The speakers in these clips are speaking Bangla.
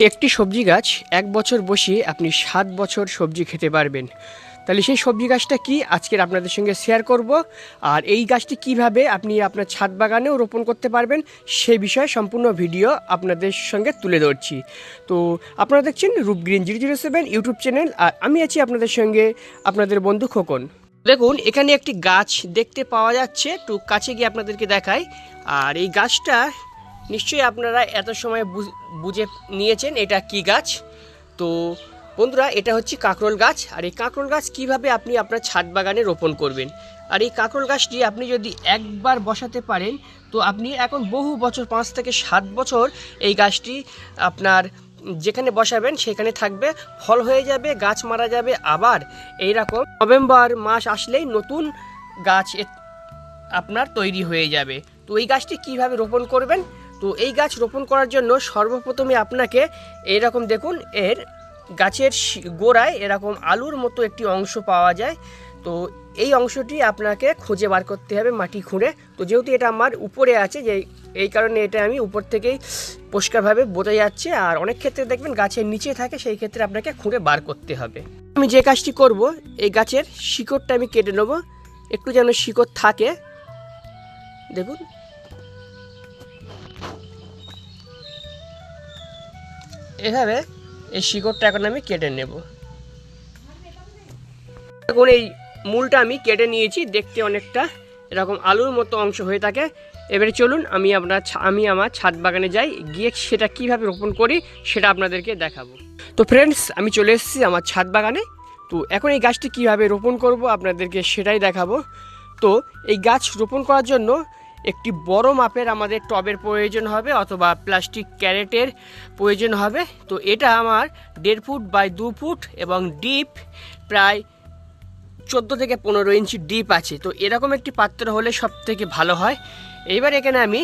একটি সবজি গাছ এক বছর বসিয়ে আপনি সাত বছর সবজি খেতে পারবেন। তাহলে সেই সবজি গাছটা কি? আজকের আপনাদের সঙ্গে শেয়ার করব। আর এই গাছটি কীভাবে আপনি আপনার ছাদ বাগানেও রোপণ করতে পারবেন, সে বিষয়ে সম্পূর্ণ ভিডিও আপনাদের সঙ্গে তুলে ধরছি। তো আপনারা দেখছেন Roop green zero zero seven YouTube channel, আর আমি আছি আপনাদের সঙ্গে আপনাদের বন্ধু খোকন। দেখুন, এখানে একটি গাছ দেখতে পাওয়া যাচ্ছে। একটু কাছে গিয়ে আপনাদেরকে দেখাই। আর এই গাছটা নিশ্চয়ই আপনারা এত সময় বুঝ- নিয়েছেন এটা কি গাছ। তো বন্ধুরা, এটা হচ্ছে কাঁকরোল গাছ। আর এই কাঁকরোল গাছ কীভাবে আপনি আপনার ছাদ বাগানে রোপণ করবেন? আর এই কাঁকরোল গাছটি আপনি যদি একবার বসাতে পারেন, তো আপনি এখন বহু বছর, পাঁচ থেকে সাত বছর এই গাছটি আপনার যেখানে বসাবেন সেখানে থাকবে, ফল হয়ে যাবে, গাছ মারা যাবে, আবার এই রকম নভেম্বর মাস আসলেই নতুন গাছ আপনার তৈরি হয়ে যাবে। তো এই গাছটি কীভাবে রোপণ করবেন? তো এই গাছ রোপণ করার জন্য সর্বপ্রথমে আপনাকে এইরকম দেখুন, এর গাছের গোড়ায় এরকম আলুর মতো একটি অংশ পাওয়া যায়। তো এই অংশটি আপনাকে খুঁজে বার করতে হবে মাটি খুঁড়ে। তো যেহেতু এটা আমার উপরে আছে, যে এই কারণে এটা আমি উপর থেকেই পরিষ্কারভাবে বোঝা যাচ্ছে। আর অনেক ক্ষেত্রে দেখবেন গাছের নিচে থাকে, সেই ক্ষেত্রে আপনাকে খুঁড়ে বার করতে হবে। আমি যে কাজটি করব, এই গাছের শিকড়টা আমি কেটে নেব। একটু যেন শিকড় থাকে। দেখুন এভাবে এই শিকড়টা এখন আমি কেটে নেব। এখন এই মূলটা আমি কেটে নিয়েছি, দেখতে অনেকটা এরকম আলুর মতো অংশ হয়ে থাকে। এবারে চলুন, আমি আপনার আমি আমার ছাদ বাগানে যাই, গিয়ে সেটা কীভাবে রোপণ করি সেটা আপনাদেরকে দেখাবো। তো ফ্রেন্ডস আমি চলে এসেছি আমার ছাদ বাগানে। তো এখন এই গাছটি কীভাবে রোপণ করব আপনাদেরকে সেটাই দেখাবো। তো এই গাছ রোপণ করার জন্য একটি বড় মাপের আমাদের টবের প্রয়োজন হবে অথবা প্লাস্টিক ক্যারেটের প্রয়োজন হবে। তো এটা আমার দেড় ফুট বাই দু ফুট এবং ডিপ প্রায় চোদ্দ থেকে পনেরো ইঞ্চি ডিপ আছে। তো এরকম একটি পাত্র হলে সব থেকে ভালো হয়। এইবার এখানে আমি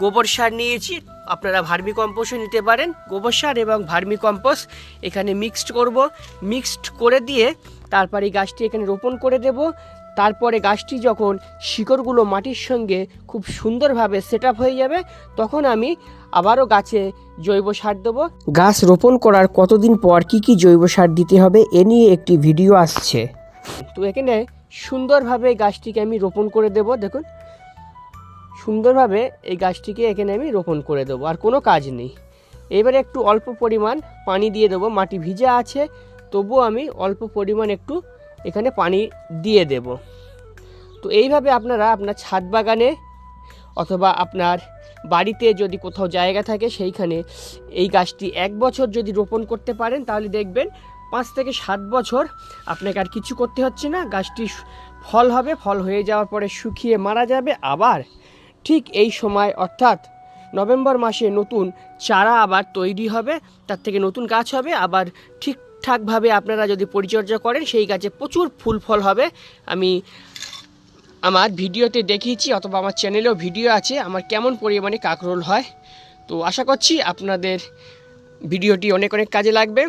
গোবর সার নিয়েছি। আপনারা ভার্মি কম্পোস্টও নিতে পারেন। গোবর সার এবং ভার্মি কম্পোস্ট এখানে মিক্সড করব। মিক্সড করে দিয়ে তারপরে গাছটি এখানে রোপণ করে দেব। তারপরে গাছটি যখন শিকড়গুলো মাটির সঙ্গে খুব সুন্দরভাবে সেট হয়ে যাবে তখন আমি আবারও গাছে জৈব সার দেবো। গাছ রোপণ করার কতদিন পর কি কি জৈব সার দিতে হবে এ নিয়ে একটি ভিডিও আসছে। তো এখানে সুন্দরভাবে গাছটিকে আমি রোপণ করে দেব দেখুন। সুন্দরভাবে এই গাছটিকে এখানে আমি রোপণ করে দেবো আর কোনো কাজ নেই। এবারে একটু অল্প পরিমাণ পানি দিয়ে দেবো মাটি ভিজা আছে তবুও আমি অল্প পরিমাণ একটু এখানে পানি দিয়ে দেব। তো এইভাবে আপনারা আপনার ছাদ বাগানে অথবা আপনার বাড়িতে যদি কোথাও জায়গা থাকে সেইখানে এই গাছটি এক বছর যদি রোপণ করতে পারেন, তাহলে দেখবেন পাঁচ থেকে সাত বছর আপনাকে আর কিছু করতে হচ্ছে না। গাছটি ফল হবে, ফল হয়ে যাওয়ার পরে শুকিয়ে মারা যাবে। আবার ঠিক এই সময়, অর্থাৎ নভেম্বর মাসে নতুন চারা আবার তৈরি হবে, তার থেকে নতুন গাছ হবে, আবার ঠিকঠাকভাবে আপনারা যদি পরিচর্যা করেন, সেই গাছে প্রচুর ফুল ফল হবে। আমি আমার ভিডিওতে দেখিয়েছি অথবা আমার চ্যানেলেও ভিডিও আছে, আমার কেমন পরিমাণে কাকরোল হয়। তো আশা করছি আপনাদের ভিডিওটি অনেক অনেক কাজে লাগবে।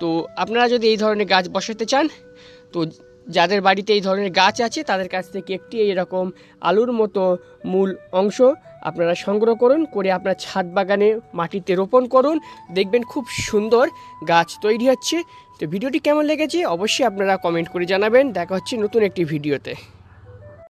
তো আপনারা যদি এই ধরনের গাছ বসাতে চান, তো যাদের বাড়িতে এই ধরনের গাছ আছে, তাদের কাছ থেকে একটি এরকম আলুর মতো মূল অংশ আপনারা সংগ্রহ করুন, করে আপনার ছাদ বাগানে মাটিতে রোপণ করুন। দেখবেন খুব সুন্দর গাছ তৈরি হচ্ছে। তো ভিডিওটি কেমন লেগেছে? অবশ্যই আপনারা কমেন্ট করে জানাবেন। দেখা হচ্ছে নতুন একটি ভিডিওতে।